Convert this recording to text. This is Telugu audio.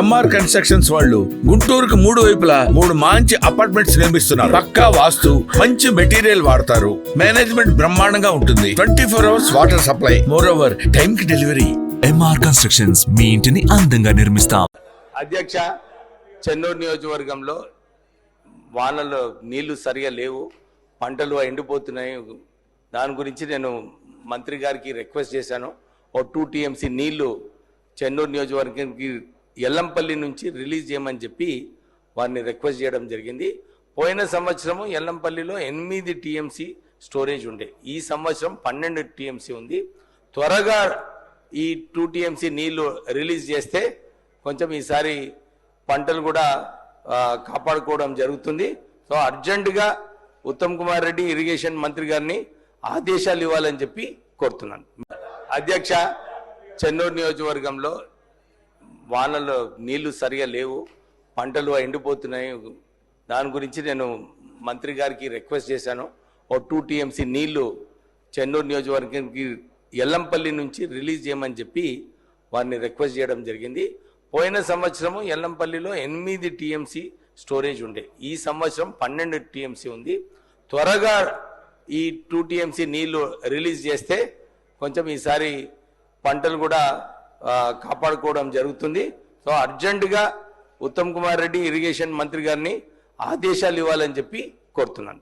ఎంఆర్ కన్స్ట్రక్షన్స్ వాళ్ళు గుంటూరుకు మూడు వైపులా మూడు మంచి అపార్ట్మెంట్స్ నిర్మిస్తున్నారు. పక్కా వాస్తు మంచి మెటీరియల్ వాడతారు. మేనేజ్మెంట్ బ్రహ్మాండంగా ఉంటుంది. Twenty four hours water supply. More over time కి డెలివరీ ఎంఆర్ కన్స్ట్రక్షన్స్ మీ ఇంటిని అందంగా నిర్మిస్తాం. అధ్యక్ష చెన్నూరు నియోజకవర్గంలో వానలు నీళ్ళు సరిగా లేవు. పంటలు ఎండిపోతున్నాయి. దాని గురించి నేను మంత్రి గారికి రిక్వెస్ట్ చేశాను. ఓ టూ టీఎంసీ నీళ్ళు చెన్నూరు నియోజకవర్గానికి ఎల్లంపల్లి నుంచి రిలీజ్ చేయమని చెప్పి వారిని రిక్వెస్ట్ చేయడం జరిగింది. పోయిన సంవత్సరము ఎల్లంపల్లిలో ఎనిమిది టీఎంసీ స్టోరేజ్ ఉండే. ఈ సంవత్సరం పన్నెండు టీఎంసీ ఉంది. త్వరగా ఈ టూ టీఎంసీ నీళ్ళు రిలీజ్ చేస్తే కొంచెం ఈసారి పంటలు కూడా కాపాడుకోవడం జరుగుతుంది. సో అర్జెంటుగా ఉత్తమ్ కుమార్ రెడ్డి ఇరిగేషన్ మంత్రి గారిని ఆదేశాలు ఇవ్వాలని చెప్పి కోరుతున్నాను. అధ్యక్ష చెన్నూరు నియోజకవర్గంలో వానలు నీళ్ళు సరిగా లేవు పంటలు ఎండిపోతున్నాయి. దాని గురించి నేను మంత్రి గారికి రిక్వెస్ట్ చేశాను. ఓ టూ టీఎంసీ నీళ్ళు చెన్నూరు నియోజకవర్గానికి ఎల్లంపల్లి నుంచి రిలీజ్ చేయమని చెప్పి వారిని రిక్వెస్ట్ చేయడం జరిగింది. పోయిన సంవత్సరము ఎల్లంపల్లిలో ఎనిమిది టీఎంసీ స్టోరేజ్ ఉండే. ఈ సంవత్సరం పన్నెండు టీఎంసీ ఉంది. త్వరగా ఈ టూ టీఎంసీ నీళ్ళు రిలీజ్ చేస్తే కొంచెం ఈసారి పంటలు కూడా కాపాడుకోవడం జరుగుతుంది. సో అర్జెంటుగా ఉత్తమ్ కుమార్ రెడ్డి ఇరిగేషన్ మంత్రి గారిని ఆదేశాలు ఇవ్వాలని చెప్పి కోరుతున్నాను.